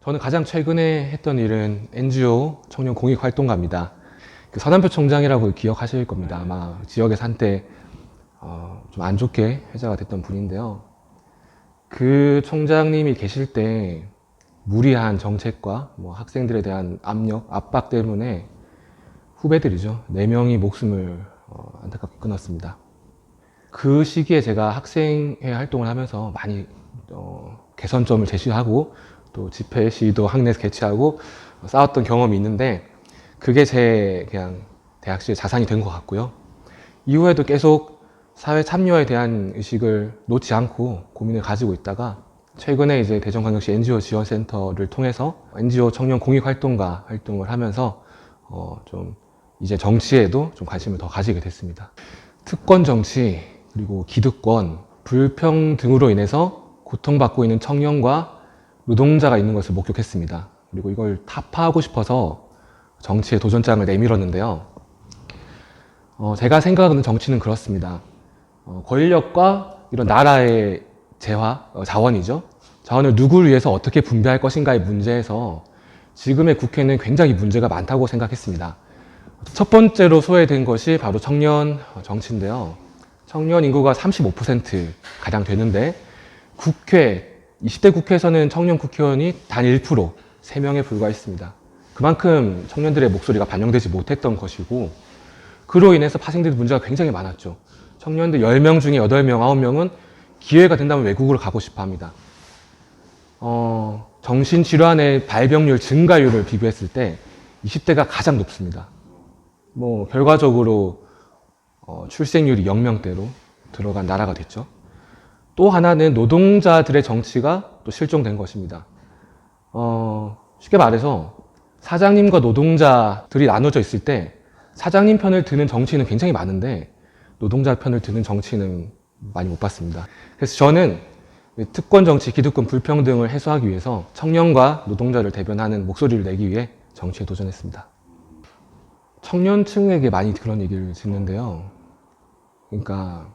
저는 가장 최근에 했던 일은 NGO 청년 공익 활동가입니다. 그 서남표 총장이라고 기억하실 겁니다. 아마 지역에서 한때 어, 좀 안 좋게 회자가 됐던 분인데요. 그 총장님이 계실 때 무리한 정책과 뭐 학생들에 대한 압력, 압박 때문에 후배들이죠. 네 명이 목숨을 어, 안타깝게 끊었습니다. 그 시기에 제가 학생회 활동을 하면서 많이 어, 개선점을 제시하고 또 집회 시위도 학내에서 개최하고 싸웠던 경험이 있는데 그게 제 그냥 대학 시절 자산이 된 것 같고요. 이후에도 계속 사회 참여에 대한 의식을 놓지 않고 고민을 가지고 있다가 최근에 이제 대전광역시 NGO 지원센터를 통해서 NGO 청년 공익활동가 활동을 하면서 어, 좀 이제 정치에도 좀 관심을 더 가지게 됐습니다. 특권 정치 그리고 기득권 불평 등으로 인해서 고통받고 있는 청년과 노동자가 있는 것을 목격했습니다. 그리고 이걸 타파하고 싶어서 정치에 도전장을 내밀었는데요. 어, 제가 생각하는 정치는 그렇습니다. 어, 권력과 이런 나라의 재화, 어, 자원이죠. 자원을 누구를 위해서 어떻게 분배할 것인가의 문제에서 지금의 국회는 굉장히 문제가 많다고 생각했습니다. 첫 번째로 소외된 것이 바로 청년 정치인데요. 청년 인구가 35% 가량 되는데 국회 20대 국회에서는 청년 국회의원이 단 1%, 3명에 불과했습니다. 그만큼 청년들의 목소리가 반영되지 못했던 것이고 그로 인해서 파생된 문제가 굉장히 많았죠. 청년들 10명 중에 8명, 9명은 기회가 된다면 외국으로 가고 싶어 합니다. 어, 정신질환의 발병률 증가율을 비교했을 때 20대가 가장 높습니다. 뭐, 결과적으로 어, 출생률이 0명대로 들어간 나라가 됐죠. 또 하나는 노동자들의 정치가 또 실종된 것입니다. 어, 쉽게 말해서 사장님과 노동자들이 나눠져 있을 때 사장님 편을 드는 정치는 굉장히 많은데 노동자 편을 드는 정치는 많이 못 봤습니다. 그래서 저는 특권 정치, 기득권 불평등을 해소하기 위해서 청년과 노동자를 대변하는 목소리를 내기 위해 정치에 도전했습니다. 청년층에게 많이 그런 얘기를 듣는데요. 그러니까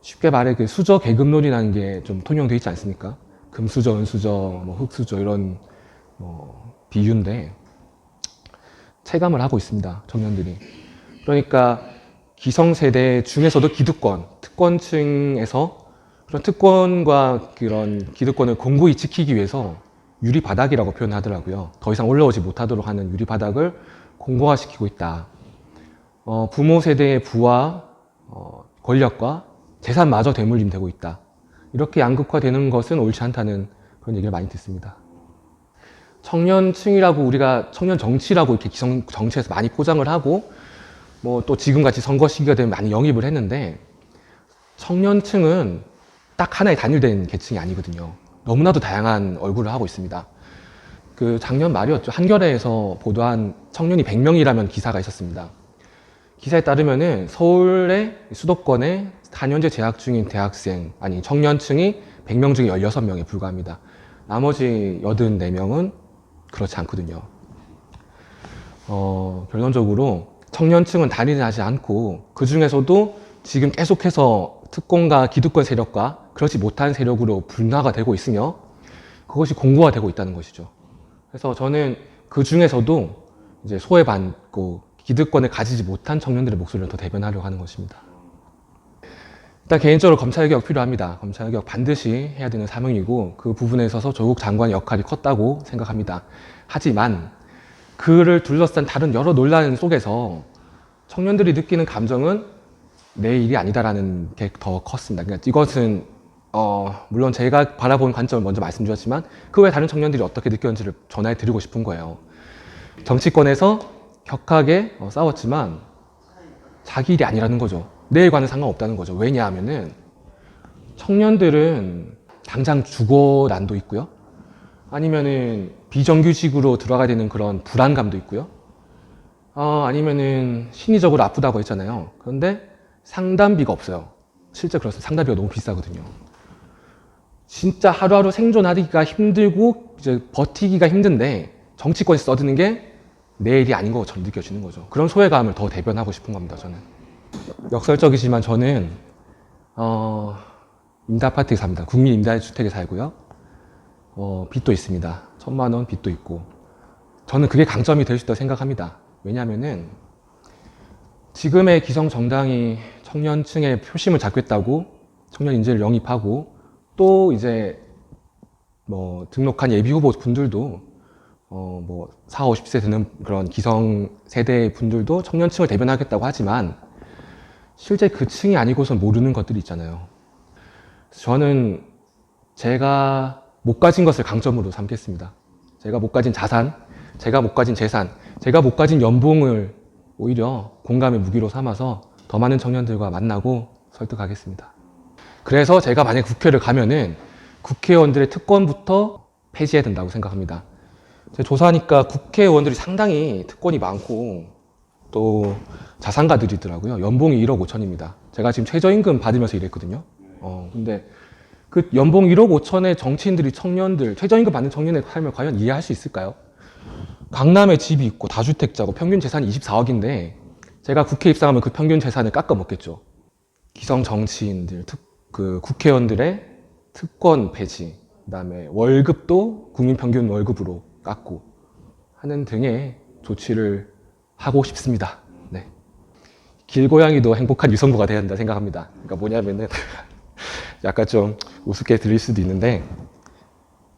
쉽게 말해 그 수저 계급론이라는 게 좀 통용돼 있지 않습니까? 금수저, 은수저, 뭐 흙수저 이런 뭐 비유인데 체감을 하고 있습니다. 청년들이. 그러니까 기성세대 중에서도 기득권, 특권층에서 그런 특권과 그런 기득권을 공고히 지키기 위해서 유리바닥이라고 표현하더라고요. 더 이상 올라오지 못하도록 하는 유리바닥을 공고화시키고 있다. 어, 부모 세대의 부와 어, 권력과 재산마저 대물림되고 있다. 이렇게 양극화되는 것은 옳지 않다는 그런 얘기를 많이 듣습니다. 청년층이라고 우리가 청년 정치라고 이렇게 기성 정치에서 많이 포장을 하고 뭐 또 지금같이 선거 시기가 되면 많이 영입을 했는데 청년층은 딱 하나의 단일된 계층이 아니거든요. 너무나도 다양한 얼굴을 하고 있습니다. 그 작년 말이었죠. 한겨레에서 보도한 청년이 100명이라면 기사가 있었습니다. 기사에 따르면은 서울의 수도권에 4년제 재학 중인 대학생, 아니 청년층이 100명 중에 16명에 불과합니다. 나머지 84명은 그렇지 않거든요. 어, 결론적으로 청년층은 단일하지 않고 그 중에서도 지금 계속해서 특권과 기득권 세력과 그렇지 못한 세력으로 분화가 되고 있으며 그것이 공고화되고 있다는 것이죠. 그래서 저는 그 중에서도 이제 소외받고 기득권을 가지지 못한 청년들의 목소리를 더 대변하려고 하는 것입니다. 일단 개인적으로 검찰개혁 필요합니다. 검찰개혁 반드시 해야 되는 사명이고 그 부분에 있어서 조국 장관의 역할이 컸다고 생각합니다. 하지만 그를 둘러싼 다른 여러 논란 속에서 청년들이 느끼는 감정은 내 일이 아니다라는 게 더 컸습니다. 그러니까 이것은 어, 물론 제가 바라보는 관점을 먼저 말씀드렸지만 그 외 다른 청년들이 어떻게 느꼈는지를 전해 드리고 싶은 거예요. 정치권에서 격하게 어, 싸웠지만 자기 일이 아니라는 거죠. 내 일과는 상관없다는 거죠. 왜냐하면은 청년들은 당장 주거 난도 있고요. 아니면은 비정규직으로 들어가야 되는 그런 불안감도 있고요. 어, 아니면은 심리적으로 아프다고 했잖아요. 그런데 상담비가 없어요. 실제 그렇습니다. 상담비가 너무 비싸거든요. 진짜 하루하루 생존하기가 힘들고 이제 버티기가 힘든데 정치권이 써드는 게 내 일이 아닌 것처럼 느껴지는 거죠. 그런 소외감을 더 대변하고 싶은 겁니다. 저는 역설적이지만 저는 어, 임대 아파트에 삽니다. 국민 임대 주택에 살고요. 어, 빚도 있습니다. 천만 원 빚도 있고. 저는 그게 강점이 될 수 있다고 생각합니다. 왜냐면은 지금의 기성 정당이 청년층의 표심을 잡겠다고 청년 인재를 영입하고 또 이제 뭐 등록한 예비 후보 분들도 어 뭐 4, 50세 되는 그런 기성 세대 분들도 청년층을 대변하겠다고 하지만 실제 그 층이 아니고선 모르는 것들이 있잖아요. 저는 제가 못 가진 것을 강점으로 삼겠습니다. 제가 못 가진 자산, 제가 못 가진 재산, 제가 못 가진 연봉을 오히려 공감의 무기로 삼아서 더 많은 청년들과 만나고 설득하겠습니다. 그래서 제가 만약 국회를 가면은 국회의원들의 특권부터 폐지해야 된다고 생각합니다. 조사하니까 국회의원들이 상당히 특권이 많고 또 자산가들이더라고요. 연봉이 1억 5천입니다. 제가 지금 최저임금 받으면서 일했거든요. 어, 근데 그 연봉 1억 5천의 정치인들이 청년들, 최저임금 받는 청년의 삶을 과연 이해할 수 있을까요? 강남에 집이 있고 다주택자고 평균 재산이 24억인데 제가 국회 입상하면 그 평균 재산을 깎아 먹겠죠. 기성 정치인들, 특, 그 국회의원들의 특권 폐지, 그다음에 월급도 국민 평균 월급으로 깎고 하는 등의 조치를 하고 싶습니다. 네. 길고양이도 행복한 유성부가 되어야 한다 생각합니다. 그러니까 뭐냐면은 약간 좀 우습게 들릴 수도 있는데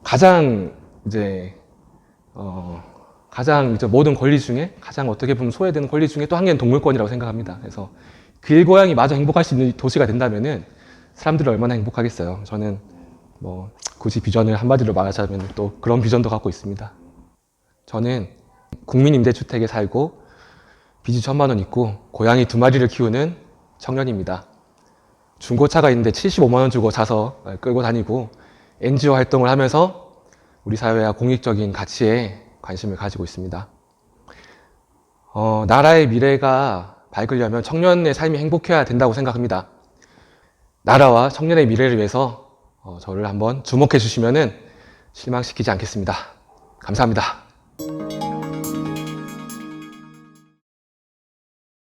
가장 이제 어 가장 이제 모든 권리 중에 가장 어떻게 보면 소외되는 권리 중에 또 한 개는 동물권이라고 생각합니다. 그래서 길고양이 마저 행복할 수 있는 도시가 된다면은 사람들이 얼마나 행복하겠어요. 저는 뭐 굳이 비전을 한마디로 말하자면 또 그런 비전도 갖고 있습니다. 저는 국민 임대주택에 살고 빚이 천만 원 있고 고양이 두 마리를 키우는 청년입니다. 중고차가 있는데 75만 원 주고 사서 끌고 다니고 NGO 활동을 하면서 우리 사회와 공익적인 가치에 관심을 가지고 있습니다. 어, 나라의 미래가 밝으려면 청년의 삶이 행복해야 된다고 생각합니다. 나라와 청년의 미래를 위해서 어, 저를 한번 주목해 주시면은 실망시키지 않겠습니다. 감사합니다.